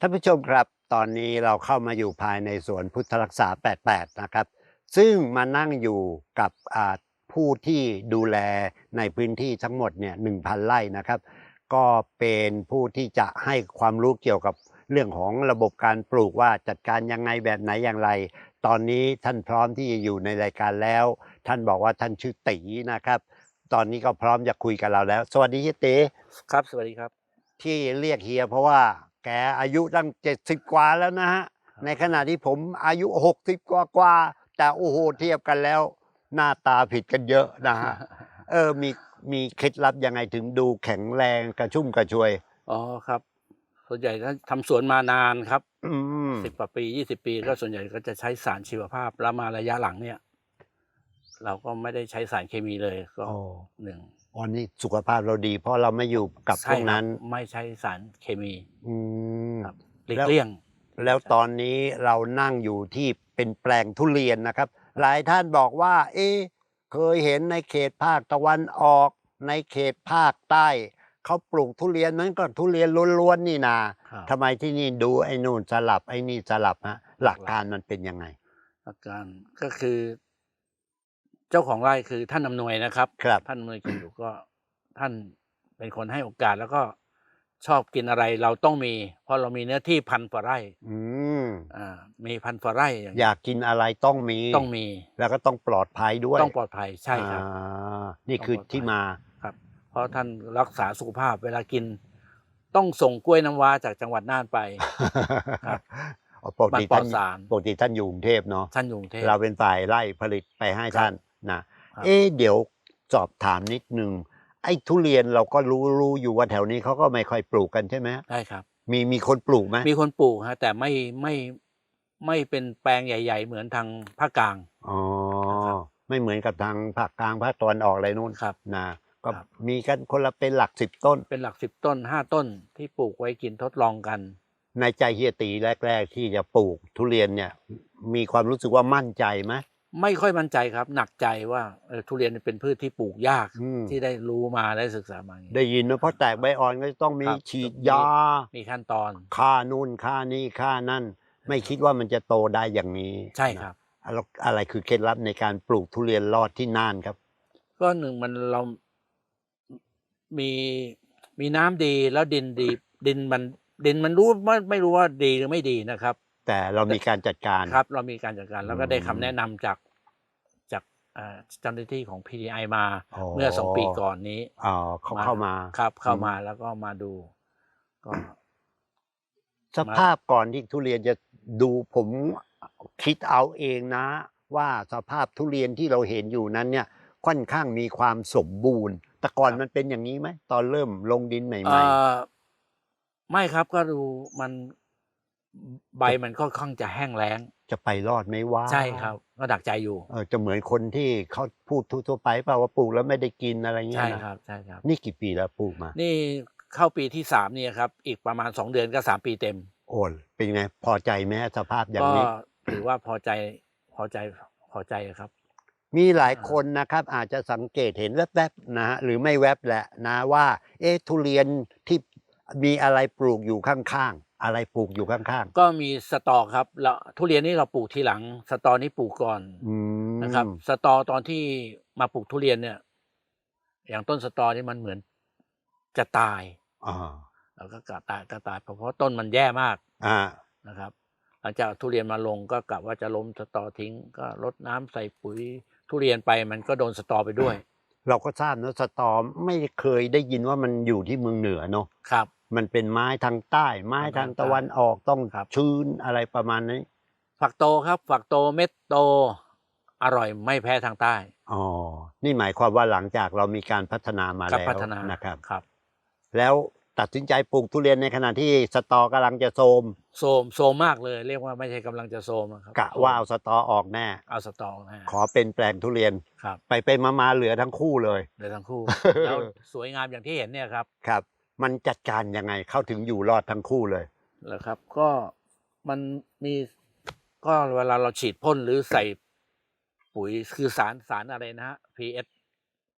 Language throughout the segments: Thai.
ท่านผู้ชมครับ ตอนนี้เราเข้ามาอยู่ภายในสวนพุทธรักษา 88 นะครับ ซึ่งมานั่งอยู่กับอ่าผู้ที่ดูแลในพื้นที่ทั้งหมดเนี่ย1,000 ไร่นะครับ ก็เป็นผู้ที่จะให้ความรู้เกี่ยวกับเรื่องของระบบการปลูกว่าจัดการยังไงแบบไหนอย่างไร ตอนนี้ท่านพร้อมที่จะอยู่ในรายการแล้ว ท่านบอกว่าท่านชื่อตีนะครับ ตอนนี้ก็พร้อมจะคุยกับเราแล้ว สวัสดีเฮียตีครับ สวัสดีครับ ที่เรียกเฮียเพราะว่า แกอายุตั้งเจ็ดสิบกว่าแล้วนะฮะครับในขณะที่ผมอายุหกสิบกว่ากว่าๆแต่โอ้โหเทียบกันแล้ว หน้าตาผิดกันเยอะนะฮะ เออมีมีเคล็ดลับยังไงถึงดูแข็งแรงกระชุ่มกระชวย อ๋อครับ ส่วนใหญ่ถ้าทำสวนมานานครับอืมสิบกว่าปียี่สิบปี ก็ส่วนใหญ่ก็จะใช้สารชีวภาพแล้วมาระยะหลังเนี่ย เราก็ไม่ได้ใช้สารเคมีเลยก็โอ้หนึ่งอ๋อนี่สุขภาพเราดี เพราะเราไม่อยู่กับพใช่วกครับนั้น ไม่ใช้สารเคมีอืมครับหลีกแล้วเลี่ยง แล้วตอนนี้เรานั่งอยู่ที่เป็นแปลงทุเรียนนะครับ หลายท่านบอกว่า เอ๊ะเคยเห็นในเขตภาคตะวันออก ในเขตภาคใต้เขาปลูกทุเรียนนั้นก็ทุเรียนล้วนๆนี่นาครับทำไมที่นี่ดูไอ้นู่นสลับไอ้นี่สลับฮะหลักการมันเป็นยังไงอาการก็คือ เจ้าของไร่คือท่านอำนวยนะครับ ครับ ท่านอำนวยกินอยู่ก็ท่านเป็นคนให้โอกาสแล้วก็ชอบกินอะไรเราต้องมี เพราะเรามีเนื้อที่พันกว่าไร่อืมอ่ามีพันกว่าไร่อย่างอยากกินอะไรต้องมีต้องมีแล้วก็ต้องปลอดภัยด้วยต้องปลอดภัยใช่ครับ อ่านี่คือต้องปลอดภัยที่มาครับเพราะท่านรักษาสุขภาพเวลากิน ต้องส่งกล้วยน้ำว้าจากจังหวัดน่านไป ครับ อ๋อปกมันติปลอท่าดนสารปกติท่านอยู่กรุงเทพเนาะท่านอยู่กรุงเทพ เราเป็นฝ่ายไล่ผลิตไปให้ครับท่าน นะครับเอ๊ะเดี๋ยวสอบถามนิดนึงไอ้ทุเรียนเราก็รู้รู้อยู่ว่าแถวนี้เขาก็ไม่ค่อยปลูกกันใช่ไหมได้ครับ มีมีคนปลูกไหมมีคนปลูกฮะแต่ไม่ไม่ไม่เป็นแปลงใหญ่ ๆ เหมือนทางภาคกลางอ๋อนะครับไม่เหมือนกับทางภาคกลางภาคตะวันออกอะไรนู่นครับนะก็ครับมีกันคนละเป็นหลักสิบต้น เป็นหลักสิบต้นห้าต้นที่ปลูกไว้กินทดลองกัน ในใจเฮียตีแรก ๆ ที่จะปลูกทุเรียนเนี่ย มีความรู้สึกว่ามั่นใจไหม ไม่ค่อยมั่นใจครับ หนักใจว่าเออทุเรียนเป็นพืชที่ปลูกยากอืม ที่ได้รู้มาได้ศึกษามาอย่างนี้ ได้ยินนะเพราะแตกใบอ่อนก็จะต้องมีครับ ฉีดมียามีขั้นตอนค่านู่นค่านี่ค่านั่น ไม่คิดว่ามันจะโตได้อย่างนี้ใช่ครับ นะแล้วอะไรคือเคล็ดลับในการปลูกทุเรียนรอดที่น่านครับ ก็หนึ่งมันเรา มีมีน้ำดีแล้วดินดี ดินมันดินมันรู้ไม่ไม่รู้ว่าดีหรือไม่ดีนะครับ แต่เรามีการจัดการ ครับ เรามีการจัดการแล้วก็อืมได้คำแนะนำจากจากเอ่อเจ้าหน้าที่ของ PDI มาอ๋อ เมื่อสองปีก่อนนี้อ๋อเขาเข้ามาครับ เข้าอืมมาแล้วก็มาดู ก็ สภาพก่อนที่ทุเรียนจะดูผมคิดเอาเองนะ ว่าสภาพทุเรียนที่เราเห็นอยู่นั้นเนี่ยค่อนข้างมีความสมบูรณ์ แต่ก่อนมันเป็นอย่างนี้ไหมตอนเริ่มลงดินใหเอ่ม่อไม่ครับก็ดูมัน ใบมันค่อนข้างจะแห้งแล้งๆจะไปรอดไหมว่าใช่ครับก็ดักใจอยู่ เออจะเหมือนคนที่เขาพูดทั่วๆไปเปล่าว่าปลูกแล้วไม่ได้กินอะไรเงี้ใช่ยนะ ครับใช่ครับ นี่กี่ปีแล้วปลูกมา นี่เข้าปีที่สามเนี่ยครับ อีกประมาณสองเดือนก็สามปีเต็ม โอนเป็นไง พอใจไหมสภาพอย่างก็นี้ ถือว่าพอใจพอใจพอใจครับ มีหลายคนนะครับ อาจจะสังเกตเห็นแวบๆนะฮะหรือไม่แวบแหละนะว่า เอ๊ะทุเรียนที่มีอะไรปลูกอยู่ข้างๆ อะไรปลูกอยู่ข้างก็มีสตอครับแล้วทุเรียนนี่เราปลูกทีหลัง สตอนี่ปลูกก่อนๆอืมนะครับ สตอตอนที่มาปลูกทุเรียนเนี่ย อย่างต้นสตอนี่มันเหมือนจะตายอ่าแล้วก็กะตายก็ตายเพราะเพราะต้นมันแย่มากอ่านะครับ หลังจากทุเรียนมาลงก็กะว่าจะล้มสตอทิ้ง ก็รดน้ำใส่ปุ๋ย ทุเรียนไปมันก็โดนสตอไปด้วย เราก็ทราบนะสตอไม่เคยได้ยินว่ามันอยู่ที่เมืองเหนือเนาะครับ มันเป็นไม้ทางใต้ ไม้ทางตะวันออกต้องครับชื้นอะไรประมาณนี้ ฝักโตครับ ฝักโตเม็ดโต อร่อยไม่แพ้ทางใต้อ๋อนี่หมายความว่าหลังจากเรามีการพัฒนามาครับแล้วพัฒนานะครับครับ แล้วตัดสินใจปลูกทุเรียนในขณะที่สตอกำลังจะโทรมโซมโซมมากเลย เรียกว่าไม่ใช่กำลังจะโซมนะครับกะว่าเอาสตอออกแน่เอาสตอนะฮะขอเป็นแปลงทุเรียนครับไปไปมามาเหลือทั้งคู่เลยเลยทั้งคู่แล้วสวยงามอย่างที่เห็นเนี่ยครับครับ มันจัดการยังไงเข้าถึงอยู่รอดทั้งคู่เลยแล้วครับ ก็มันมีก็เวลาเราฉีดพ่นหรือใส่ปุ๋ยคือสารสารอะไรนะฮะ PS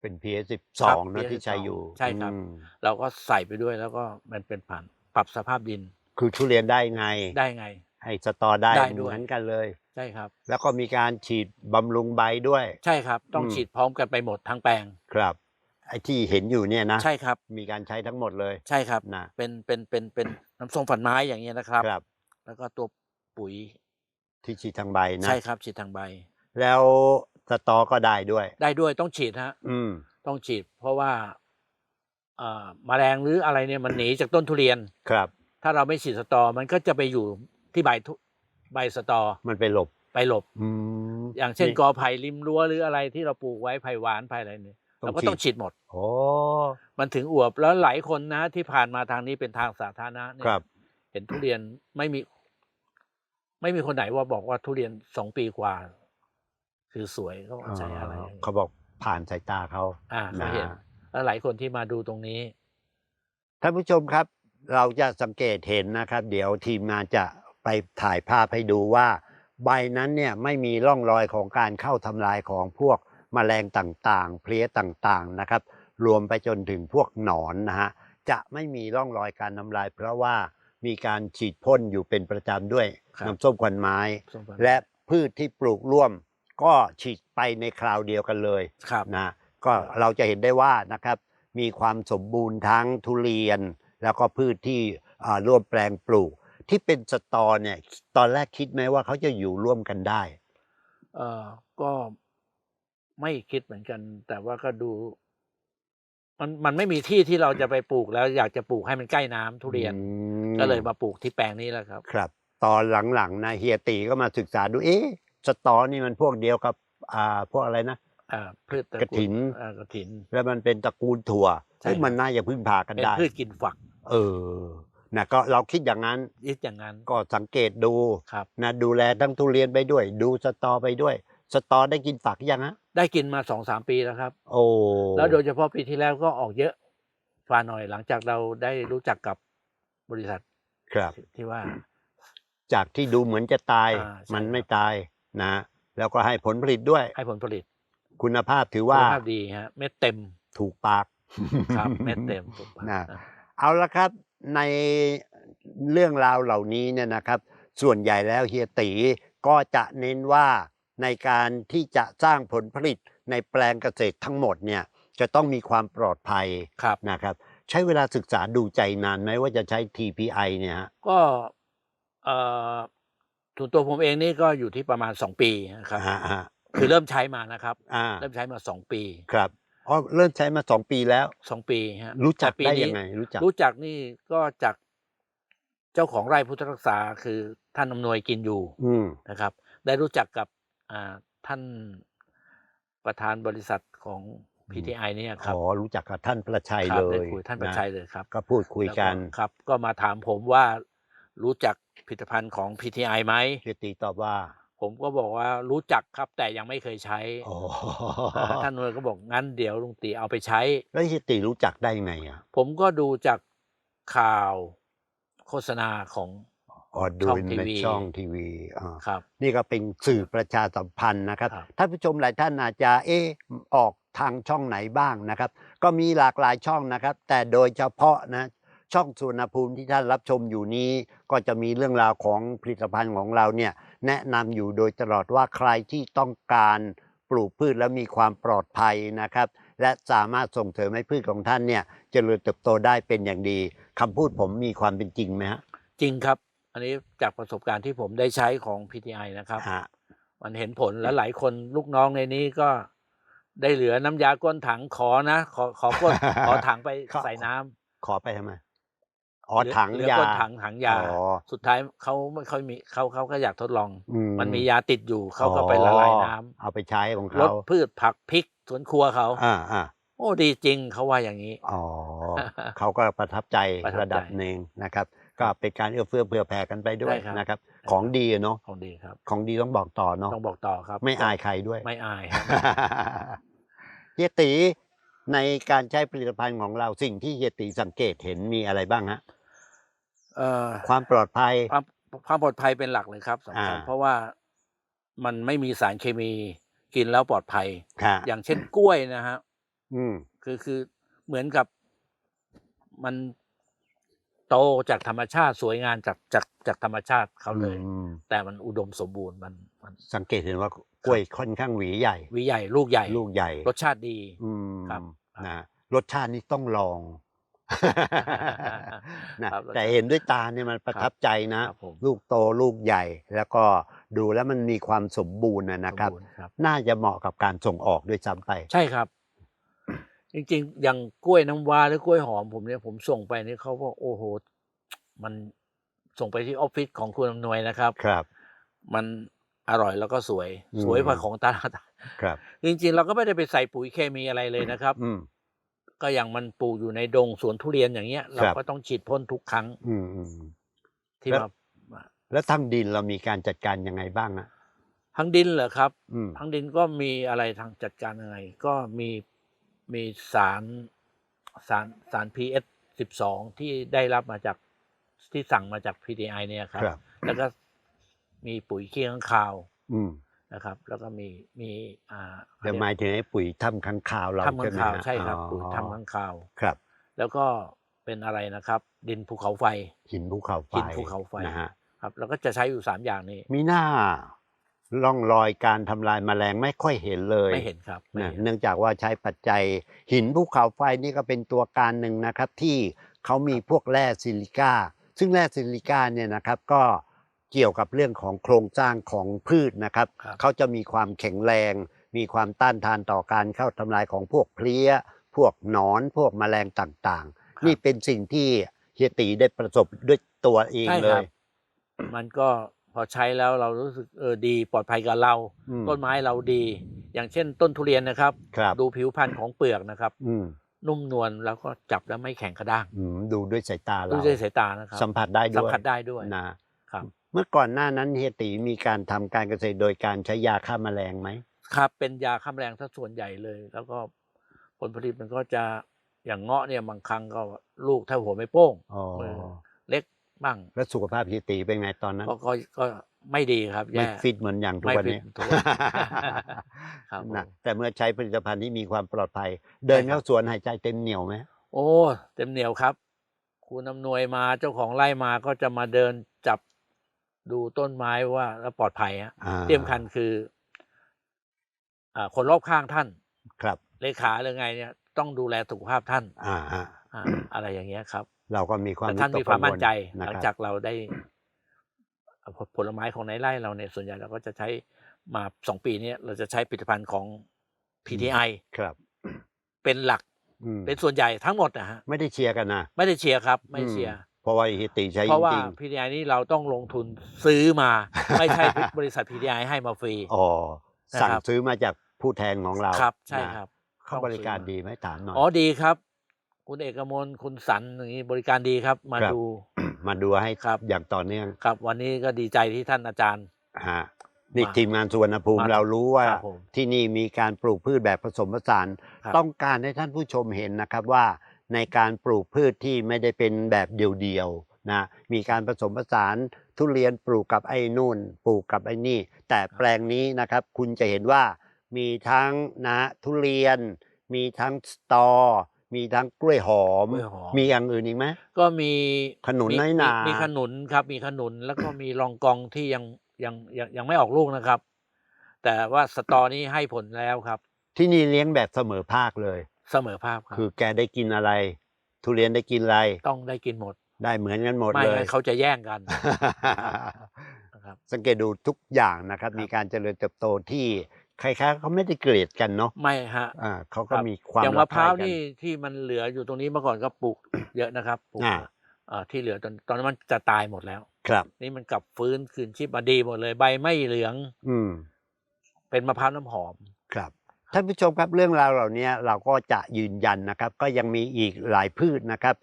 เป็น PS ครับ12นะที่ใช้อยู่ใช่ครับ อืมเราก็ใส่ไปด้วยแล้วก็มันเป็นผ่านปรับสภาพดินคือทุเรียนได้ไง ได้ไง ให้สตอได้ได้เหด้วยมือนกันเลย ใช่ครับ แล้วก็มีการฉีดบำรุงใบด้วย ใช่ครับ ต้องอืม ฉีดพร้อมกันไปหมดทั้งแปลง ครับ ไอ้ที่เห็นอยู่เนี่ยนะ ใช่ครับ มีการใช้ทั้งหมดเลยใช่ครับ นะเป็นเป็นเป็นเป็นน้ำส้มฝันไม้อย่างเงี้ยนะครับ ครับแล้วก็ตัวปุ๋ยที่ฉีดทางใบนะ ใช่ครับฉีดทางใบ แล้วสตอก็ได้ด้วย ได้ด้วยต้องฉีดฮะอืม ต้องฉีด เพราะว่าเอ่อแมลงหรืออะไรเนี่ยมันหนีจากต้นทุเรียน ครับ ถ้าเราไม่ฉีดสตอ มันก็จะไปอยู่ที่ใบทุใบสตอมันไปหลบ ไปหลบ อืมอย่างเช่นนี่กอไผ่ริมรั้วหรืออะไรที่เราปลูกไว้ไผ่หวานไผ่อะไรเนี่ยต้อง เราก็ฉีดต้องฉีดหมดโอ้มันถึงอวบแล้วหลายคนนะ ที่ผ่านมาทางนี้เป็นทางสาธารณะเนี่ยครับเห็นทุเรียนไม่มี ไม่มีคนไหนว่าบอกว่าทุเรียนสองปีกว่า คือสวยเขาใช้อะไร เขาบอกผ่านสายตาเขาอ่าเขาเห็นนะแล้วหลายคนที่มาดูตรงนี้ท่านผู้ชมครับ เราจะสังเกตเห็นนะครับ เดี๋ยวทีมงานจะไปถ่ายภาพให้ดูว่า ใบนั้นเนี่ยไม่มีร่องรอยของการเข้าทำลายของพวก แมลงต่างๆ เพลี้ยต่างๆนะครับ รวมไปจนถึงพวกหนอนนะฮะจะไม่มีร่องรอยการทำลาย เพราะว่ามีการฉีดพ่นอยู่เป็นประจำด้วยครับน้ำส้มควันไม้ส้มฝันและพืชที่ปลูกร่วม ก็ฉีดไปในคราวเดียวกันเลยครับนะก็เราจะเห็นได้ว่านะครับ มีความสมบูรณ์ทั้งทุเรียน แล้วก็พืชที่อ่าร่วมแปลงปลูก ที่เป็นสตอเนี่ยตอนแรกคิดไหมว่าเขาจะอยู่ร่วมกันได้เอ่อก็ ไม่คิดเหมือนกัน แต่ว่าก็ดู มันมันไม่มีที่ที่เราจะไปปลูกแล้ว อยากจะปลูกให้มันใกล้น้ำทุเรียนอืมก็เลยมาปลูกที่แปลงนี้แหละครับ ครับ ตอนหลังๆนะเฮียตีก็มาศึกษาดู เอ๊ะสตอนี่มันพวกเดียวกับ อ่า พวกอะไรนะอ่าพืชตระกฐินอ่ากระถิน แล้วมันเป็นตระกูลถั่วใช่เฮ้ยครับมันน่าจะพึ่งพากันเป็นได้พืชกินฝัก เออนะก็เราคิดอย่างนั้นยึดอย่างนั้น ก็สังเกตดูครับนะดูแลทั้งทุเรียนไปด้วย ดูสตอไปด้วย สตอได้กินฝักยังฮะได้กินมาสองสามปีแล้วครับ โอ้แล้วโดยเฉพาะปีที่แล้วก็ออกเยอะฟ้าหน่อยหลังจากเราได้รู้จักกับบริษัทครับ ที่ว่า จากที่ดูเหมือนจะตายอ่าใช่มันครับไม่ตายนะ แล้วก็ให้ผลผลิตด้วย ให้ผลผลิต คุณภาพถือคุว่าณภาพดีฮะเม็ดเต็มถูกปากครับเม็ดเต็มถูกปะนะอะเอาละครับในเรื่องราวเหล่านี้เนี่ยนะครับ ส่วนใหญ่แล้วเฮียตีก็จะเน้นว่า ในการที่จะสร้างผลผลิตในแปลงเกษตรทั้งหมดเนี่ยจะต้องมีความปลอดภัยครับนะครับใช้เวลาศึกษาดูใจนานไหมว่าจะใช้ TPI เนี่ยฮะก็เอ่อส่วนตัวผมเองนี่ก็อยู่ที่ประมาณสองปีนะครับอ่าอ่าคือเริ่มใช้มานะครับ อ่าเริ่มใช้มาสองปี ครับอ๋อเริ่มใช้มาสองปีแล้วสองปีฮะรู้จักแต่ปีได้นี้ยังไง รู้จักรู้จักนี่ก็จากเจ้าของไร่พุทธรักษาคือท่านอำนวยกินอยู่อืมนะครับ ได้รู้จักกับอ่า ท่านประธานบริษัทของ PTI เนี่ยคขรับอรู้จักกับท่านประชัยครัเลบได้ยคุยท่านประชัยเลยครับ ก็พูดคุยกันแล้วครับ ก็มาถามผมว่ารู้จักผลิตภัณฑ์ของ PTI ไหมเฮียตีตอบว่าผมก็บอกว่ารู้จักครับแต่ยังไม่เคยใช้อ๋ออ่าท่านอำนวยก็บอกงั้นเดี๋ยวลุงตีเอาไปใช้ แล้วเฮียตีรู้จักได้ไงอะผมก็ดูจากข่าวโฆษณาของ อ๋อดูช่องทีในวีช่องทีวีอ่าครับนี่ก็เป็นสื่อประชาสัมพันธ์นะครับครับท่านผู้ชมหลายท่านอาจจะเออออกทางช่องไหนบ้างนะครับ ก็มีหลากหลายช่องนะครับ แต่โดยเฉพาะนะช่องสุวรรณภูมิที่ท่านรับชมอยู่นี้ ก็จะมีเรื่องราวของผลิตภัณฑ์ของเราเนี่ยแนะนำอยู่โดยตลอดว่าใครที่ต้องการปลูกพืชแล้วมีความปลอดภัยนะครับ และสามารถส่งเสริมให้พืชของท่านเนี่ยเจริญเติบโตได้เป็นอย่างดีคำพูดผมมีความเป็นจริงไหมฮะจริงครับ อันนี้จากประสบการณ์ที่ผมได้ใช้ของ PTI นะครับ ฮะ มันเห็นผลและหลายคนลูกน้องในนี้ก็ได้เหลือน้ำยาก้นถังขอนะขอขอก้น ขอถังไปขอ ใส่น้ำขอไปทำไมอ๋อเหลืถังเหลือยาก้นถังถังยา อ๋อสุดท้ายเขาไม่ค่อยมีเขาเขาก็อยากทดลอง อืมันมียาติดอยู่เขาก็ไปละลายน้ำเอาไปใช้ของลเขาดพืชผักพริกสวนครัวเขาอ่าอ่าโอ้ดีจริงเขาว่าอย่างนี้ อ๋อ เขาก็ประทับใจประทับใจ ระดับหนึ่งนะครับ ก็เป็นการเอื้อเฟื้อเผื่อแผ่กันไปด้วยใช่ครับ นะครับ ของดีอะเนาะของดีครับของดีต้องบอกต่อเนาะต้องบอกต่อครับไม่อายใครด้วย ไม่อายครับ เฮียตีในการใช้ผลิตภัณฑ์ของเราสิ่งที่เฮียตีสังเกตเห็นมีอะไรบ้างฮะเอ่อความปลอดภัย ความความปลอดภัยเป็นหลักเลยครับสำคัญอ่า เพราะว่ามันไม่มีสารเคมีกินแล้วปลอดภัย ค่ะอย่างเช่นกล้วยนะฮะ อืม คือคือเหมือนกับมัน โตจากธรรมชาติสวยงามจากจากจากธรรมชาติเขาเลย อืมแต่มันอุดมสมบูรณ์มันมันสังเกตเห็นว่ากล้วยค่อนข้างหวีใหญ่วิใหญ่ลูกใหญ่ลูกใหญ่รสชาติดี อืมครับนะรสชาตินี่ต้องลองนะครับรสชาติแต่เห็นด้วยตาเนี่ยมันประทับใจนะ ครับผม ลูกโตลูกใหญ่ แล้วก็ดูแล้วมันมีความสมบูรณ์นะนะครับ สมณ์ครับ น่าจะเหมาะกับการส่งออกด้วยซ้ำไป ใช่ครับ จริงๆ อย่างกล้วยน้ำว้าหรือกล้วยหอมผมเนี่ยผมส่งไปนี่เขาก็โอ้โห มันส่งไปที่ออฟฟิศของคุณอำนวยนะครับ ครับ มันอร่อยแล้วก็สวย อืม สวยกว่าของตลาดครับ จริงๆ เราก็ไม่ได้ไปใส่ปุ๋ยเคมีอะไรเลยนะครับ อืม ก็อย่างมันปลูกอยู่ในดงสวนทุเรียนอย่างเงี้ย เราครับ ก็ต้องฉีดพ่นทุกครั้งอืมอืม ที่แล้ว มาแล้วทั้งดินเรามีการจัดการยังไงบ้างอะทั้งดินเหรอครับ อืม ทั้งดินก็มีอะไรทางจัดการยังไง ก็มี มีสารสารสาร PS สิบสองที่ได้รับมาจากที่สั่งมาจาก PDI เนี่ยครับ ครับ แล้วก็มีปุ๋ยขี้ข้างคาวอืมนะครับ แล้วก็มีมีอ่าเดี๋ยวหมายถึงไอ้ปุ๋ยถ้ำค้างคาวเราทำใช่ข้างไหมคาวฮะใช่ครับอ๋อปุ๋ยทำข้างคาว ครับ แล้วก็เป็นอะไรนะครับ ดินภูเขาไฟ หินภูเขาไฟหินภูเขาไฟ นะฮะ ครับ แล้วก็จะใช้อยู่สามอย่างนี้ มีหน้า ร่องรอยการทำลายแมลงไม่ค่อยเห็นเลยไม่เห็นครับไม่นะเห็น เนื่องจากว่าใช้ปัจจัย หินภูเขาไฟนี่ก็เป็นตัวการหนึ่งนะครับ ที่เขามีพวกแร่ซิลิก้าซึ่งแร่ซิลิก้าเนี่ยนะครับก็เกี่ยวกับเรื่องของโครงสร้างของพืชนะครับ ครับ เขาจะมีความแข็งแรง มีความต้านทานต่อการเข้าทำลายของพวกเพลี้ย พวกหนอนพวกแมลงต่างครับๆนี่เป็นสิ่งที่เฮียตีได้ประสบด้วยตัวเองใช่เลครับยมันก็ พอใช้แล้วเรารู้สึกเออดีปลอดภัยกับเรา อืม ต้นไม้เราดี อย่างเช่น ต้นทุเรียนนะครับ ครับดูผิวพรรณของเปลือกนะครับ อืมนุ่มนวลแล้วก็จับแล้วไม่แข็งกระด้างอืมดูด้วยสายตาเรา ดูด้วยสายตานะครับสัมผัสได้ด้วย สัมผัสได้ด้วย นะครับ เมื่อก่อนหน้านั้นเฮียตีมีการทำการเกษตรโดยการใช้ยาฆ่าแมลงไหม ครับเป็นยาฆ่าแมลงถ้าส่วนใหญ่เลย แล้วก็ผลผลิตมันก็จะอย่างเงาะเนี่ยบางครั้งก็ลูกเท่าหัวไม่โป้ง อ๋อเออเล็ก บ้างแล้วสุขภาพเฮียตีเป็นไงตอนนั้น ก็ก็ก็ไม่ดีครับไม่แย่ ฟิตเหมือนอย่างทุกไม่วันฟิตนี้ทุกวันครับผม นะแต่เมื่อใช้ผลิตภัณฑ์ที่มีความปลอดภัย เดินเข้าสวนหายใจเต็มเหนียวไหมโอ้เต็มเหนียวครับ คุณอำนวยมาเจ้าของไร่มาก็จะมาเดินจับดูต้นไม้ว่าแล้วปลอดภัยฮะอ่าที่สำคัญคืออ่าคนรอบข้างท่าน ครับ เลขาหรือไงเนี่ย ต้องดูแลสุขภาพท่านอ่าฮะ อ่าอะไรอย่างเงี้ยครับ เราก็มีความแต่ท่านวิตกมีความมั่นใจกังวลนะหลังครับจากเราได้เอ่อผลผลไม้ของในไร่เราเนี่ยส่วนใหญ่เราก็จะใช้มาสองปีเนี้เราจะใช้ผลิตภัณฑ์ของ PTI ครับ เป็นหลักอืมเป็นส่วนใหญ่ทั้งหมดนะฮะไม่ได้เชียร์กันนะไม่ได้เชียร์ครับ ไม่เชียร์อืมเพราะว่าเฮียตีใช้เพราะว่าจริง PTI นี่เราต้องลงทุนซื้อมาไม่ใช่บริษัท PTI ให้มาฟรีๆอ๋อสั่งนะครับซื้อมาจากผู้แทนของเราครับ ใช่นะครับเขาต้องบริการซื้อมาดีไหมถามหน่อยอ๋อดีครับ คุณเอกมลคุณสันอย่างนี้บริการดีครับ มาครับ ดู มาดูให้ครับ อย่างต่อเนื่องครับวันนี้ก็ดีใจที่ท่านอาจารย์ ฮะนี่มาทีมงานสุวรรณภูมิมาเรารู้ว่าครับผมที่นี่มีการปลูกพืชแบบผสมผสาน ครับ ต้องการให้ท่านผู้ชมเห็นนะครับว่า ในการปลูกพืชที่ไม่ได้เป็นแบบเดียวๆนะมีการผสมผสานทุเรียนปลูกกับไอ้นู่น ปลูกกับไอ้นี่ แต่แปลงนี้นะครับ คุณจะเห็นว่ามีทั้งนะทุเรียน มีทั้งสตอ มีทั้งกล้วยหอม กล้วยหอม มีอย่างอื่นอีกไหม ก็มีขนุนมีน้อยหนามีมีขนุนครับ มีขนุนแล้วก็มีรองกองที่ยังยังยังยังไม่ออกลูกนะครับ แต่ว่าสตอนี้ให้ผลแล้วครับ ที่นี่เลี้ยงแบบเสมอภาคเลย เสมอภาพครับคือแกได้กินอะไร ทุเรียนได้กินอะไร ต้องได้กินหมดได้เหมือนกันหมดไม่เลย งั้นเขาจะแย่งกัน นะครับ สังเกตดูทุกอย่างนะครับครับมีการเจริญเติบโตที่ คล้ายๆเขาไม่ได้เกลียดกันเนาะไม่ฮะอ่าเขาก็ครับมีความอย่างมะพร้าวรักใคกันี่ที่มันเหลืออยู่ตรงนี้เมื่อก่อนก็ปลูกเยอะนะครับปลูกอ่าเอ่อที่เหลือตอนตอนนั้นมันจะตายหมดแล้ว ครับ นี่มันกลับฟื้นคืนชีพมาดีหมดเลย ใบไม่เหลือง อืม เป็นมะพร้าวน้ำหอมครับท่านผู้ชมครับเรื่องราวเหล่านี้เราก็จะยืนยันนะครับ ก็ยังมีอีกหลายพืชนะครับ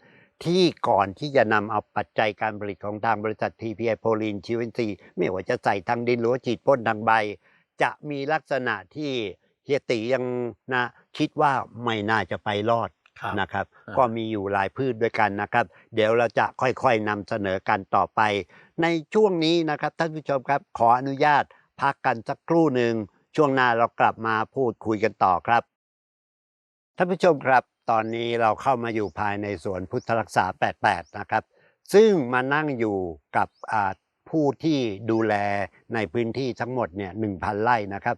ที่ก่อนที่จะนำเอาปัจจัยการผลิตของทางบริษัท TPI โพลีนชิวินซีไม่ว่าจะใส่ทางดินหรือว่าฉีดพ่นทางใบ จะมีลักษณะที่เฮียตียังนะคิดว่าไม่น่าจะไปรอดครับนะครับอ่าก็มีอยู่หลายพืชด้วยกันนะครับ เดี๋ยวเราจะค่อยๆนำเสนอกันต่อไป ในช่วงนี้นะครับท่านผู้ชมครับขออนุญาตพักกันสักครู่หนึ่งช่วงหน้าเรากลับมาพูดคุยกันต่อครับท่านผู้ชมครับ ตอนนี้เราเข้ามาอยู่ภายในสวนพุทธรักษา 88 นะครับ ซึ่งมานั่งอยู่กับอ่า ผู้ที่ดูแลในพื้นที่ทั้งหมดเนี่ยหนึ่งพันไร่นะครับ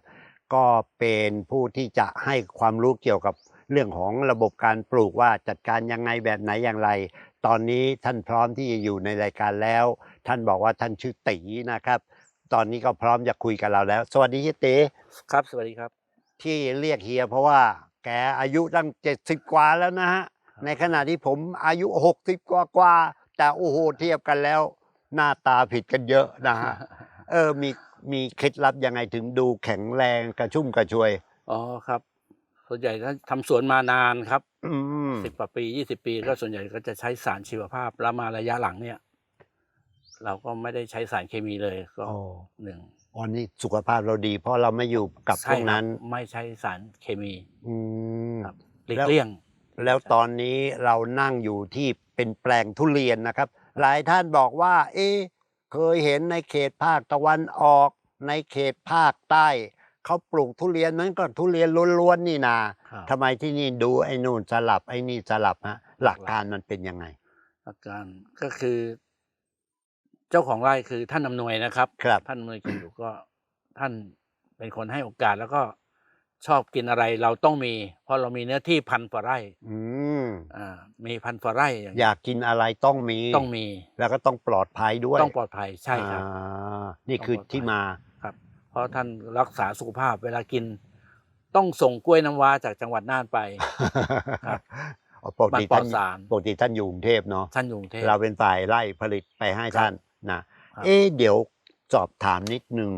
ก็เป็นผู้ที่จะให้ความรู้เกี่ยวกับเรื่องของระบบการปลูกว่าจัดการยังไงแบบไหนอย่างไร ตอนนี้ท่านพร้อมที่จะอยู่ในรายการแล้ว ท่านบอกว่าท่านชื่อตีนะครับ ตอนนี้ก็พร้อมจะคุยกับเราแล้ว สวัสดีเฮียตีครับสวัสดีครับ ที่เรียกเฮียเพราะว่าแกอายุตั้งเจ็ดสิบกว่าแล้วนะฮะครับในขณะที่ผมอายุหกสิบกว่ากว่าๆแต่โอ้โหเทียบกันแล้ว หน้าตาผิดกันเยอะนะฮะเออมีมีเคล็ดลับยังไงถึงดูแข็งแรงกระชุ่มกระชวย อ๋อครับ ส่วนใหญ่ถ้าทำสวนมานานครับอืมสิบกว่าปียี่สิบปีก็ส่วนใหญ่ก็จะใช้สารชีวภาพแล้วมาระยะหลังเนี่ย เราก็ไม่ได้ใช้สารเคมีเลยก็โอ้หนึ่งอ๋อนี่สุขภาพเราดี เพราะเราไม่อยู่กับพใช่วกครับนั้น ไม่ใช้สารเคมี อืมครับหลีกแล้วเลี่ยง แล้วตอนนี้เรานั่งอยู่ที่เป็นแปลงทุเรียนนะครับ หลายท่านบอกว่า เอ๊ะเคยเห็นในเขตภาคตะวันออก ในเขตภาคใต้เขาปลูกทุเรียนนั้นก็ทุเรียนล้วนๆนี่นาครับทำไมที่นี่ดูไอ้นู่นสลับไอ้นี่สลับฮะหลักการมันเป็นยังไงอาการก็คือ เจ้าของไร่คือท่านอำนวยนะครับครับท่านอำนวยกินอยู่ก็ท่านเป็นคนให้โอกาสแล้วก็ ชอบกินอะไรเราต้องมี เพราะเรามีเนื้อที่พันกว่าไร่อืมอ่ามีพันกว่าไร่อย่างอยากกินอะไรต้องมีต้องมี แล้วก็ต้องปลอดภัยด้วยต้องปลอดภัยใช่ครับอ่านี่คือที่มาครับ เพราะท่านรักษาสุขภาพเวลากิน ต้องส่งกล้วยน้ำว้าจากจังหวัดน่านไปครับอ๋อปกมันติปลอท่าดนสารปกติท่านอยู่กรุงเทพเนาะท่านอยู่กรุงเทพเราเป็นฝ่ายไล่ผลิตไปให้ครับท่านนะครับเอ๊ะเดี๋ยวสอบถามนิดนึง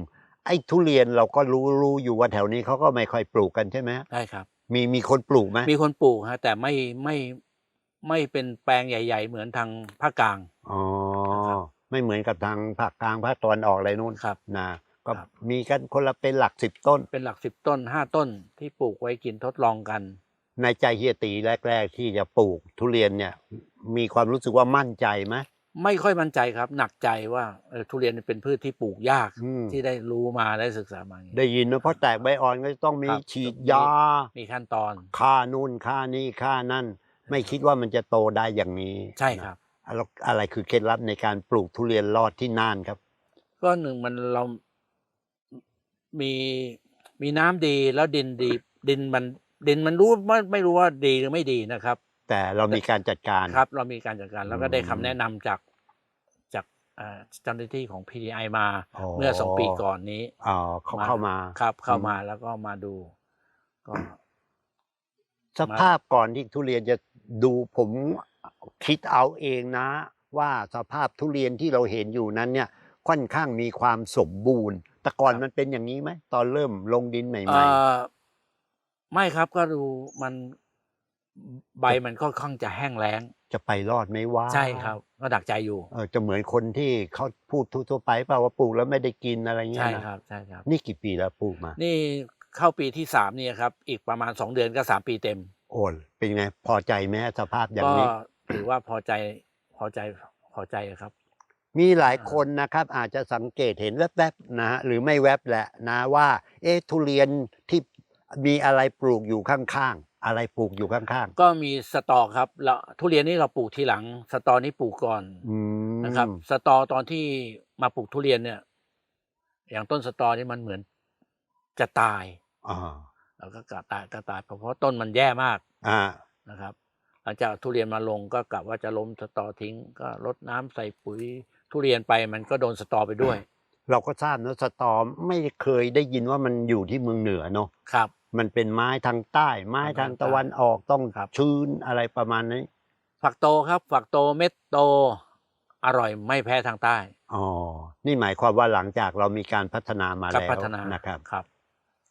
ไอ้ทุเรียนเราก็รู้รู้อยู่ว่าแถวนี้เขาก็ไม่ค่อยปลูกกันใช่ไหมได้ครับ มีมีคนปลูกไหมมีคนปลูกฮะแต่ไม่ไม่ไม่เป็นแปลงใหญ่ ๆ เหมือนทางภาคกลางอ๋อนะครับไม่เหมือนกับทางภาคกลางภาคตะวันออกอะไรนู่นครับนะก็ครับมีกันคนละเป็นหลักสิบต้น เป็นหลักสิบต้นห้าต้นที่ปลูกไว้กินทดลองกัน ในใจเฮียตีแรก ๆ ที่จะปลูกทุเรียนเนี่ย มีความรู้สึกว่ามั่นใจไหม ไม่ค่อยมั่นใจครับ หนักใจว่าเออทุเรียนเป็นพืชที่ปลูกยากอืม ที่ได้รู้มาได้ศึกษามาอย่างนี้ ได้ยินนะเพราะแตกใบอ่อนก็จะต้องมีครับ ฉีดมียามีขั้นตอนค่านู่นค่านี่ค่านั่น ไม่คิดว่ามันจะโตได้อย่างนี้ใช่ครับ นะแล้วอะไรคือเคล็ดลับในการปลูกทุเรียนรอดที่น่านครับ ก็หนึ่งมันเรา มีมีน้ำดีแล้วดินดี ดินมันดินมันรู้ไม่ไม่รู้ว่าดีหรือไม่ดีนะครับ แต่เรามีการจัดการ ครับ เรามีการจัดการแล้วก็ได้คำอืมแนะนำจากจากเอ่อเจ้าหน้าที่ของ PDI มาอ๋อ เมื่อสองปีก่อนนี้อ๋อเขาเข้ามาครับ เข้าอืมมาแล้วก็มาดู ก็ สภาพก่อนที่ทุเรียนจะดูผมคิดเอาเองนะ ว่าสภาพทุเรียนที่เราเห็นอยู่นั้นเนี่ยค่อนข้างมีความสมบูรณ์ แต่ก่อนมันเป็นอย่างนี้ไหมตอนเริ่มลงดินใหเอ่ม่อไม่ครับก็ดูมัน ใบมันค่อนข้างจะแห้งแล้งๆจะไปรอดไหมว่าใช่ครับก็ดักใจอยู่ เออจะเหมือนคนที่เขาพูดทั่วๆไปเปล่าว่าปลูกแล้วไม่ได้กินอะไรเงี้ใช่ยนะ ครับใช่ครับ นี่กี่ปีแล้วปลูกมา นี่เข้าปีที่สามเนี่ยครับ อีกประมาณสองเดือนก็สามปีเต็ม โอนเป็นไง พอใจไหมสภาพอย่างก็นี้ ถือว่าพอใจพอใจพอใจครับ มีหลายคนนะครับ อาจจะสังเกตเห็นแวบๆนะฮะหรือไม่แวบแหละนะว่า เอ๊ะทุเรียนที่มีอะไรปลูกอยู่ข้างๆ อะไรปลูกอยู่ข้างก็มีสตอครับแล้วทุเรียนนี่เราปลูกทีหลัง สตอนี่ปลูกก่อนๆอืมนะครับ สตอตอนที่มาปลูกทุเรียนเนี่ย อย่างต้นสตอนี่มันเหมือนจะตายอ่าแล้วก็กะตายก็ตายเพราะเพราะต้นมันแย่มากอ่านะครับ หลังจากทุเรียนมาลงก็กะว่าจะล้มสตอทิ้ง ก็รดน้ำใส่ปุ๋ย ทุเรียนไปมันก็โดนสตอไปด้วย เราก็ทราบนะสตอไม่เคยได้ยินว่ามันอยู่ที่เมืองเหนือเนาะครับ มันเป็นไม้ทางใต้ ไม้ทางตะวันออกต้องครับชื้นอะไรประมาณนี้ ฝักโตครับ ฝักโตเม็ดโต อร่อยไม่แพ้ทางใต้อ๋อนี่หมายความว่าหลังจากเรามีการพัฒนามาครับแล้วพัฒนานะครับครับ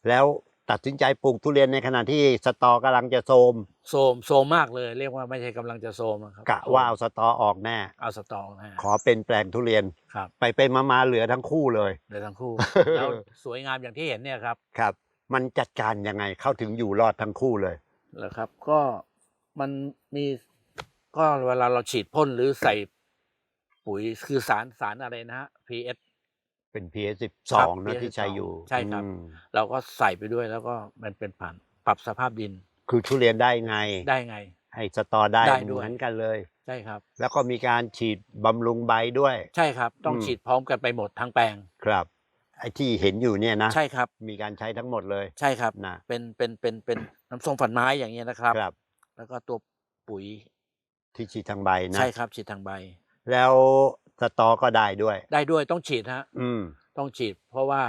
แล้วตัดสินใจปลูกทุเรียนในขณะที่สตอกำลังจะโทรมโซมโซมมากเลย เรียกว่าไม่ใช่กำลังจะโซมนะครับกะว่าเอาสตอออกแน่เอาสตอนะฮะขอเป็นแปลงทุเรียนครับไปไปมามาเหลือทั้งคู่เลยเลยทั้งคู่แล้วสวยงามอย่างที่เห็นเนี่ยครับครับ มันจัดการยังไงเข้าถึงอยู่รอดทั้งคู่เลยเหรอครับ ก็มันมีก็เวลาเราฉีดพ่นหรือใส่ปุ๋ยคือสารสารอะไรนะฮะ PS เป็น PS สิบสครัอบงนะ PS ที่ใช้อยู่ใช่ครับ อืมเราก็ใส่ไปด้วยแล้วก็มันเป็นผ่านปรับสภาพดินคือทุเรียนได้ไง ได้ไง ให้สตอได้ได้เหด้วยมือนกันเลย ใช่ครับ แล้วก็มีการฉีดบำรุงใบด้วย ใช่ครับ ต้องอืม ฉีดพร้อมกันไปหมดทั้งแปลง ครับ ไอ้ที่เห็นอยู่เนี่ยนะ ใช่ครับ มีการใช้ทั้งหมดเลยใช่ครับ นะเป็นเป็นเป็นเป็นน้ำส้มฝันไม้อย่างเงี้ยนะครับ ครับแล้วก็ตัวปุ๋ยที่ฉีดทางใบนะ ใช่ครับฉีดทางใบ แล้วสตอก็ได้ด้วย ได้ด้วยต้องฉีดฮะอืม ต้องฉีด เพราะว่า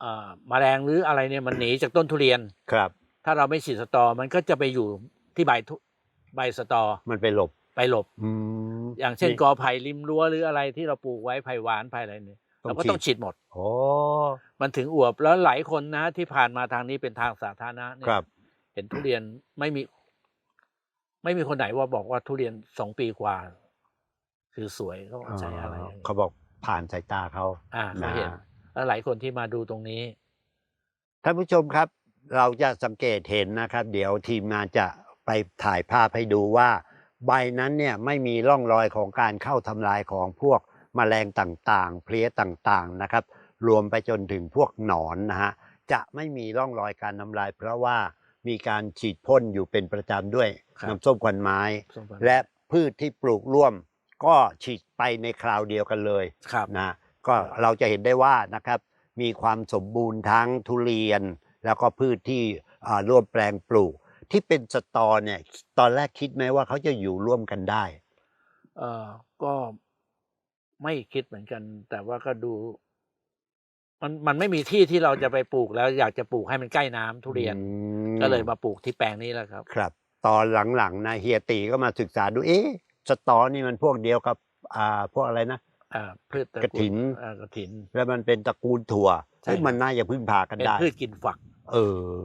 เอ่อแมลงหรืออะไรเนี่ยมันหนีจากต้นทุเรียน ครับ ถ้าเราไม่ฉีดสตอ มันก็จะไปอยู่ที่ใบทุใบสตอมันไปหลบ ไปหลบ อืมอย่างเช่นกอไผ่ริมรั้วหรืออะไรที่เราปลูกไว้ไผ่หวานไผ่อะไรเนี่ยต้อง เราก็ฉีดต้องฉีดหมดโอ้มันถึงอวบแล้วหลายคนนะ ที่ผ่านมาทางนี้เป็นทางสาธารณะเนี่ยครับเห็นทุเรียนไม่มี ไม่มีคนไหนว่าบอกว่าทุเรียนสองปีกว่า คือสวยเขาใช้อะไร เขาบอกผ่านสายตาเขาอ่าเขาเห็นนะแล้วหลายคนที่มาดูตรงนี้ท่านผู้ชมครับ เราจะสังเกตเห็นนะครับ เดี๋ยวทีมงานจะไปถ่ายภาพให้ดูว่า ใบนั้นเนี่ยไม่มีร่องรอยของการเข้าทำลายของพวก แมลงต่างๆ เพลี้ยต่างๆนะครับ รวมไปจนถึงพวกหนอนนะฮะจะไม่มีร่องรอยการทำลาย เพราะว่ามีการฉีดพ่นอยู่เป็นประจำด้วยครับน้ำส้มควันไม้ส้มฝันและพืชที่ปลูกร่วม ก็ฉีดไปในคราวเดียวกันเลยครับนะก็เราจะเห็นได้ว่านะครับ มีความสมบูรณ์ทั้งทุเรียน แล้วก็พืชที่อ่าร่วมแปลงปลูก ที่เป็นสตอเนี่ยตอนแรกคิดไหมว่าเขาจะอยู่ร่วมกันได้เอ่อก็ ไม่คิดเหมือนกัน แต่ว่าก็ดู มันมันไม่มีที่ที่เราจะไปปลูกแล้ว อยากจะปลูกให้มันใกล้น้ำทุเรียนอืมก็เลยมาปลูกที่แปลงนี้แหละครับ ครับ ตอนหลังๆนะเฮียตีก็มาศึกษาดู เอ๊ะสตอนี่มันพวกเดียวกับ อ่า พวกอะไรนะอ่าพืชตระกฐินอ่ากระถิน แล้วมันเป็นตระกูลถั่วใช่เฮ้ยครับมันน่าจะพึ่งพากันเป็นได้พืชกินฝัก เออ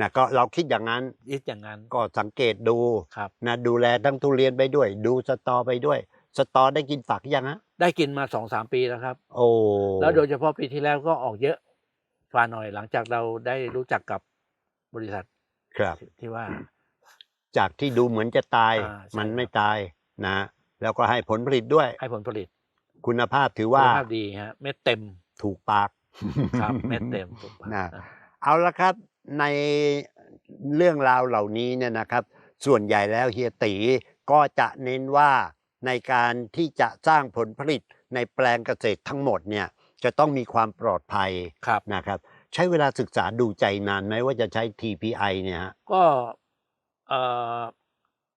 นะก็เราคิดอย่างนั้นยิดอย่างนั้น ก็สังเกตดูครับนะดูแลทั้งทุเรียนไปด้วย ดูสตอไปด้วย สตอได้กินฝักยังฮะ ได้กินมาสองสามปีแล้วครับ โอ้แล้วโดยเฉพาะปีที่แล้วก็ออกเยอะฟ้าหน่อยหลังจากเราได้รู้จักกับบริษัทครับ ที่ว่า จากที่ดูเหมือนจะตายอ่าใช่มันครับไม่ตายนะ แล้วก็ให้ผลผลิตด้วย ให้ผลผลิต คุณภาพถือคุว่าณภาพดีฮะเม็ดเต็มถูกปากครับเม็ดเต็มถูกปะนะอะเอาละครับในเรื่องราวเหล่านี้เนี่ยนะครับ ส่วนใหญ่แล้วเฮียตีก็จะเน้นว่า ในการที่จะสร้างผลผลิตในแปลงเกษตรทั้งหมดเนี่ยจะต้องมีความปลอดภัยครับนะครับ ใช้เวลาศึกษาดูใจนานไหมว่าจะใช้ TPI เนี่ยฮะก็เอ่อ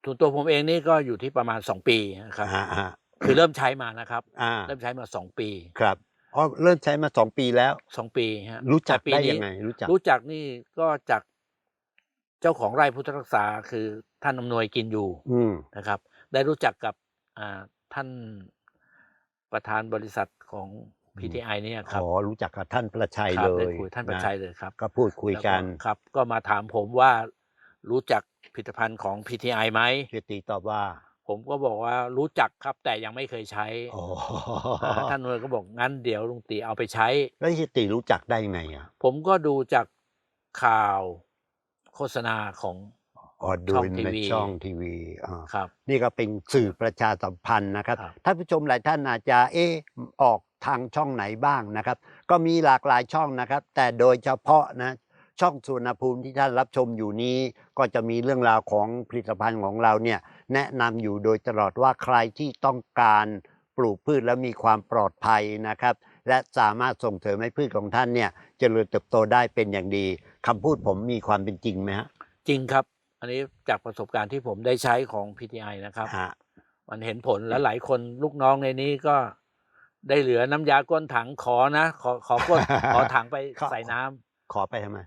ส่วนตัวผมเองนี่ก็อยู่ที่ประมาณสองปีนะครับอ่าอ่าคือเริ่มใช้มานะครับ อ่าเริ่มใช้มาสองปี ครับอ๋อเริ่มใช้มาสองปีแล้วสองปีฮะรู้จักแต่ปีได้นี้ยังไง รู้จักรู้จักนี่ก็จากเจ้าของไร่พุทธรักษาคือท่านอำนวยกินอยู่อืมนะครับ ได้รู้จักกับอ่า ท่านประธานบริษัทของ PTI เนี่ยครับอ๋อรู้จักกับท่านประชัยครัเลบได้ยคุยท่านประชัยเลยครับ ก็พูดคุยกันแล้วครับ ก็มาถามผมว่ารู้จักผลิตภัณฑ์ของ PTI ไหมเฮียตีตอบว่าผมก็บอกว่ารู้จักครับแต่ยังไม่เคยใช้อ๋ออ่าท่านอำนวยก็บอกงั้นเดี๋ยวลุงตีเอาไปใช้ แล้วเฮียตีรู้จักได้ไงอะผมก็ดูจากข่าวโฆษณาของ อ๋อดูช่องในทีวีช่องทีวีอ่าครับนี่ก็เป็นสื่อประชาสัมพันธ์นะครับครับท่านผู้ชมหลายท่านอาจจะเออออกทางช่องไหนบ้างนะครับ ก็มีหลากหลายช่องนะครับ แต่โดยเฉพาะนะช่องสุวรรณภูมิที่ท่านรับชมอยู่นี้ ก็จะมีเรื่องราวของผลิตภัณฑ์ของเราเนี่ยแนะนำอยู่โดยตลอดว่าใครที่ต้องการปลูกพืชแล้วมีความปลอดภัยนะครับ และสามารถส่งเสริมให้พืชของท่านเนี่ยเจริญเติบโตได้เป็นอย่างดีคำพูดผมมีความเป็นจริงไหมฮะจริงครับ อันนี้จากประสบการณ์ที่ผมได้ใช้ของ PTI นะครับ ฮะ มันเห็นผลและหลายคนลูกน้องในนี้ก็ได้เหลือน้ำยาก้นถังขอนะขอขอก้น ขอถังไปขอ ใส่น้ำขอไปทำไม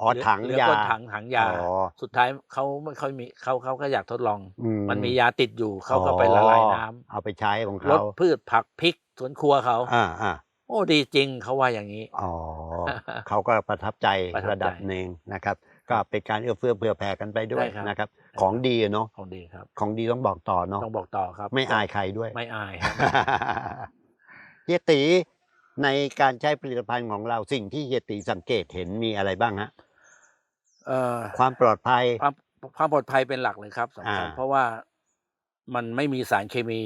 อ๋อเหลืถังเหลือยาก้นถังถังยา อ๋อสุดท้ายเขาไม่ค่อยมีเขาเขาก็อยากทดลอง อืมันมียาติดอยู่เขาก็ไปละลายน้ำเอาไปใช้ของลเขาดพืชผักพริกสวนครัวเขาอ่าอ่าโอ้ดีจริงเขาว่าอย่างนี้ อ๋อ เขาก็ประทับใจประทับใจ ระดับหนึ่งนะครับ ก็เป็นการเอื้อเฟื้อเผื่อแผ่กันไปด้วยใช่ครับ นะครับ ของดีอะเนาะของดีครับของดีต้องบอกต่อเนาะต้องบอกต่อครับไม่อายใครด้วย ไม่อายครับ เฮียตีในการใช้ผลิตภัณฑ์ของเราสิ่งที่เฮียตีสังเกตเห็นมีอะไรบ้างฮะเอ่อความปลอดภัย ความความปลอดภัยเป็นหลักเลยครับสำคัญอ่า เพราะว่ามันไม่มีสารเคมี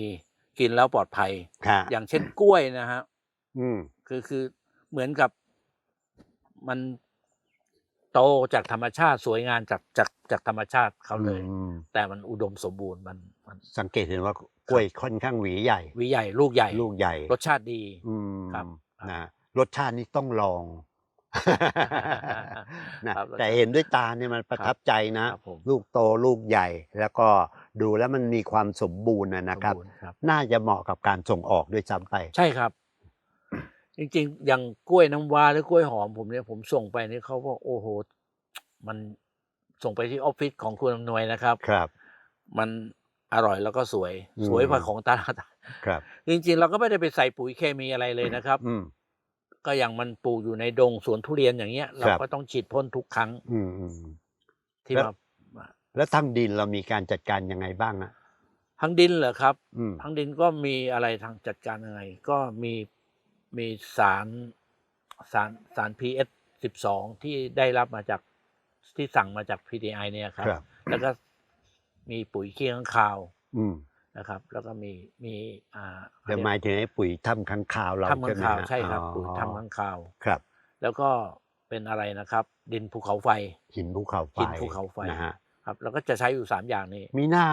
กินแล้วปลอดภัย ค่ะอย่างเช่นกล้วยนะฮะ อืม คือคือเหมือนกับมัน โตจากธรรมชาติสวยงามจากจากจากธรรมชาติเขาเลย อืมแต่มันอุดมสมบูรณ์มันมันสังเกตเห็นว่ากล้วยค่อนข้างหวีใหญ่วิใหญ่ลูกใหญ่ลูกใหญ่รสชาติดี อืมครับ นะรสชาตินี่ต้องลองนะครับรสชาติแต่เห็นด้วยตาเนี่ยมันประทับใจนะ ครับผมลูกโตลูกใหญ่ แล้วก็ดูแล้วมันมีความสมบูรณ์นะนะครับ สมครับ น่าจะเหมาะกับการส่งออกด้วยซ้ำไป ใช่ครับ จริงๆ อย่างกล้วยน้ำว้าหรือกล้วยหอมผมเนี่ยผมส่งไปนี่เขาก็โอ้โห มันส่งไปที่ออฟฟิศของคุณอำนวยนะครับ ครับ มันอร่อยแล้วก็สวย อืม สวยกว่าของตลาดครับ จริงๆ เราก็ไม่ได้ไปใส่ปุ๋ยเคมีอะไรเลยนะครับ อืม ก็อย่างมันปลูกอยู่ในดงสวนทุเรียนอย่างเงี้ย เราครับ ก็ต้องฉีดพ่นทุกครั้งอืมอืม ที่แล้ว มาแล้วทั้งดินเรามีการจัดการยังไงบ้างอะทั้งดินเหรอครับ อืม ทั้งดินก็มีอะไรทางจัดการยังไง ก็มี มีสารสารสาร PS สิบสองที่ได้รับมาจากที่สั่งมาจาก PDI เนี่ยครับ ครับ แล้วก็มีปุ๋ยขี้ข้างคาวอืมนะครับ แล้วก็มีมีอ่าเดี๋ยวหมายถึงไอ้ปุ๋ยถ้ำค้างคาวเราทำใช่ข้างไหมคาวฮะใช่ครับอ๋อปุ๋ยทำข้างคาว ครับ แล้วก็เป็นอะไรนะครับ ดินภูเขาไฟ หินภูเขาไฟหินภูเขาไฟ นะฮะ ครับ แล้วก็จะใช้อยู่สามอย่างนี้ มีหน้า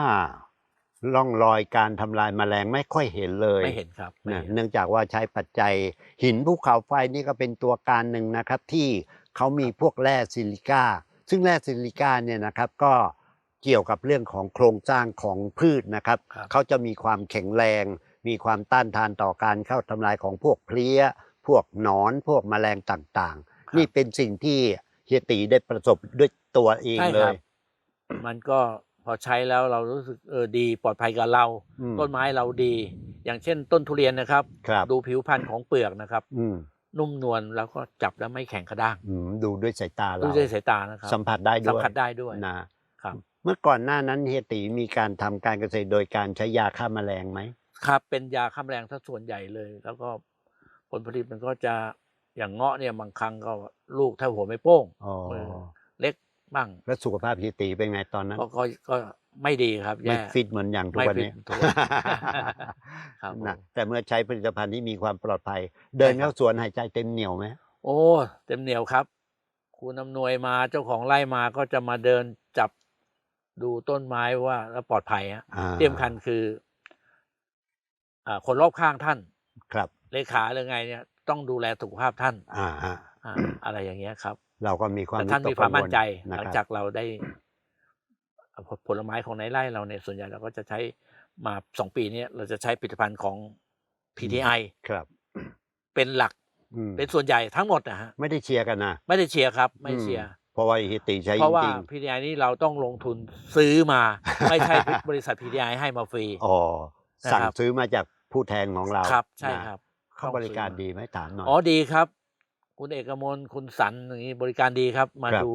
ร่องรอยการทำลายแมลงไม่ค่อยเห็นเลยไม่เห็นครับไม่นะเห็น เนื่องจากว่าใช้ปัจจัยหินภูเขาไฟนี่ก็เป็นตัวการหนึ่งนะครับ ที่เขามีพวกแร่ซิลิก้าซึ่งแร่ซิลิก้าเนี่ยนะครับก็เกี่ยวกับเรื่องของโครงสร้างของพืชนะครับ ครับ เขาจะมีความแข็งแรง มีความต้านทานต่อการเข้าทำลายของพวกเพลี้ย พวกหนอนพวกแมลงต่างครับๆนี่เป็นสิ่งที่เฮียตีได้ประสบด้วยตัวเองใช่เลครัย บ มันก็ พอใช้แล้วเรารู้สึกเออดีปลอดภัยกับเรา อืม ต้นไม้เราดี อย่างเช่น ต้นทุเรียนนะครับ ครับดูผิวพรรณของเปลือกนะครับ อืมนุ่มนวลแล้วก็จับแล้วไม่แข็งกระด้างอืมดูด้วยสายตาดูเราด้วยสายตานะครับสัมผัสได้สัด้มวยผัสได้ด้วย นะครับ เมื่อก่อนหน้านั้นเฮียตีมีการทำการเกษตรโดยการใช้ยาฆ่าแมลงไหม ครับเป็นยาฆ่าแมลงถ้าส่วนใหญ่เลย แล้วก็ผลผลิตมันก็จะอย่างเงาะเนี่ยบางครั้งก็ลูกเท่าหัวไม่โป้ง อ๋อเออเล็ก บ้าง แล้วสุขภาพเฮียตีเป็นไงตอนนั้น ก็ก็ก็ไม่ดีครับไม่แย่ ฟิตเหมือนอย่างทุกไม่วันฟิตนี้ทุกวันครับผม นะแต่เมื่อใช้ผลิตภัณฑ์ที่มีความปลอดภัย เดินใช่ครับเข้าสวนหายใจเต็มเหนียวไหมโอ้เต็มเหนียวครับ คุณอำนวยมาเจ้าของไร่มาก็จะมาเดินจับดูต้นไม้ว่าแล้วปลอดภัยฮะอ่าที่สำคัญคืออ่าคนรอบข้างท่าน ครับ เลขาหรือไงเนี่ย ต้องดูแลสุขภาพท่านอ่าฮะ อ่าอะไรอย่างเงี้ยครับ เราก็มีความแต่ท่านวิตกมีความมั่นใจกังวลนะหลังครับจากเราได้เอ่อผลผลไม้ของในไร่เราเนี่ยส่วนใหญ่เราก็จะใช้มาสองปีเนี้เราจะใช้ผลิตภัณฑ์ของ PTI ครับ เป็นหลักอืมเป็นส่วนใหญ่ทั้งหมดนะฮะไม่ได้เชียร์กันนะไม่ได้เชียร์ครับ ไม่เชียร์อืมเพราะว่าเฮียตีใช้เพราะว่าจริง PDI นี่เราต้องลงทุนซื้อมาไม่ใช่บริษัท PDI ให้มาฟรีๆอ๋อนะครับสั่งซื้อมาจากผู้แทนของเราครับ ใช่นะครับเขาต้องบริการซื้อมาดีไหมถามหน่อยอ๋อดีครับ คุณเอกมลคุณสันอย่างนี้บริการดีครับ มาครับ ดู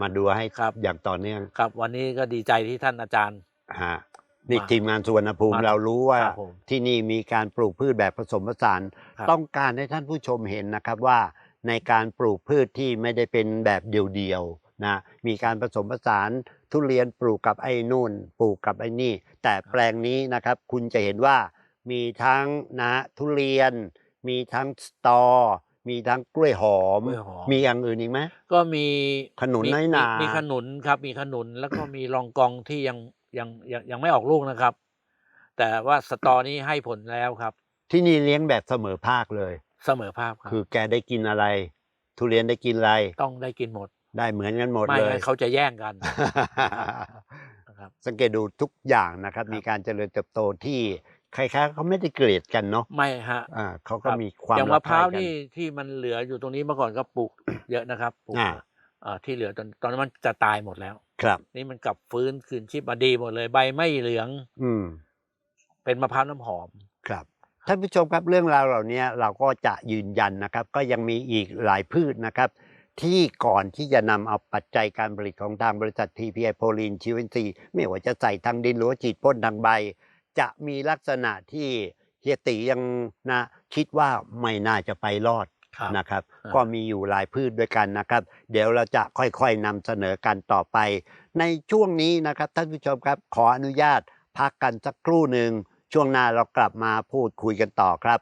มาดูให้ครับ อย่างต่อเนื่องครับวันนี้ก็ดีใจที่ท่านอาจารย์ ฮะนี่มาทีมงานสุวรรณภูมิมาเรารู้ว่าครับผมที่นี่มีการปลูกพืชแบบผสมผสาน ครับ ต้องการให้ท่านผู้ชมเห็นนะครับว่า ในการปลูกพืชที่ไม่ได้เป็นแบบเดียวๆนะมีการผสมผสานทุเรียนปลูกกับไอ้นู่น ปลูกกับไอ้นี่ แต่แปลงนี้นะครับ คุณจะเห็นว่ามีทั้งนะทุเรียน มีทั้งสตอ มีทั้งกล้วยหอม กล้วยหอม มีอย่างอื่นอีกไหม ก็มีขนุนมีน้อยหนามีมีขนุนครับ มีขนุนแล้วก็มีรองกองที่ยังยังยังยังไม่ออกลูกนะครับ แต่ว่าสตอนี้ให้ผลแล้วครับ ที่นี่เลี้ยงแบบเสมอภาคเลย เสมอภาพครับคือแกได้กินอะไร ทุเรียนได้กินอะไร ต้องได้กินหมดได้เหมือนกันหมดไม่เลย งั้นเขาจะแย่งกัน นะครับ สังเกตดูทุกอย่างนะครับครับมีการเจริญเติบโตที่ คล้ายๆเขาไม่ได้เกลียดกันเนาะไม่ฮะอ่าเขาก็ครับมีความอย่างมะพร้าวรักใคกันี่ที่มันเหลืออยู่ตรงนี้เมื่อก่อนก็ปลูกเยอะนะครับปลูกอ่าเอ่อที่เหลือตอนตอนนั้นมันจะตายหมดแล้ว ครับ นี่มันกลับฟื้นคืนชีพมาดีหมดเลย ใบไม่เหลือง อืม เป็นมะพร้าวน้ำหอมครับท่านผู้ชมครับเรื่องราวเหล่านี้เราก็จะยืนยันนะครับ ก็ยังมีอีกหลายพืชนะครับ ที่ก่อนที่จะนำเอาปัจจัยการผลิตของทางบริษัท TPI โพลีนชิวินซีไม่ว่าจะใส่ทางดินหรือว่าฉีดพ่นทางใบ จะมีลักษณะที่เฮียตียังนะคิดว่าไม่น่าจะไปรอดครับนะครับอ่าก็มีอยู่หลายพืชด้วยกันนะครับ เดี๋ยวเราจะค่อยๆนำเสนอกันต่อไป ในช่วงนี้นะครับท่านผู้ชมครับขออนุญาตพักกันสักครู่หนึ่งช่วงหน้าเรากลับมาพูดคุยกันต่อครับ